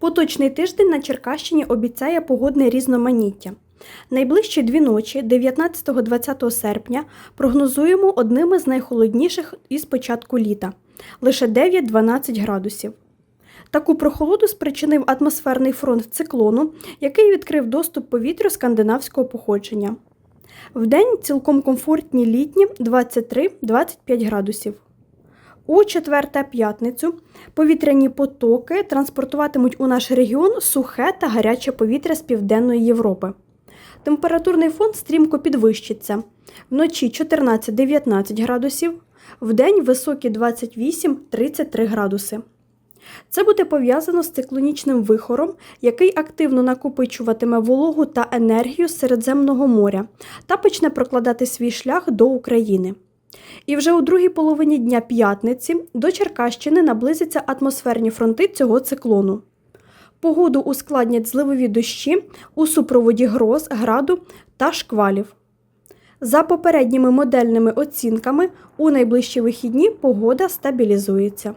Поточний тиждень на Черкащині обіцяє погодне різноманіття. Найближчі дві ночі, 19-20 серпня, прогнозуємо одними з найхолодніших із початку літа лише 9-12 градусів. Таку прохолоду спричинив атмосферний фронт циклону, який відкрив доступ повітрю скандинавського походження. Вдень цілком комфортні літні 23-25 градусів. У четверта п'ятницю повітряні потоки транспортуватимуть у наш регіон сухе та гаряче повітря з Південної Європи. Температурний фон стрімко підвищиться. Вночі 14-19 градусів, вдень високі 28-33 градуси. Це буде пов'язано з циклонічним вихором, який активно накопичуватиме вологу та енергію з Середземного моря та почне прокладати свій шлях до України. І вже у другій половині дня п'ятниці до Черкащини наблизяться атмосферні фронти цього циклону. Погоду ускладнять зливові дощі у супроводі гроз, граду та шквалів. За попередніми модельними оцінками, у найближчі вихідні погода стабілізується.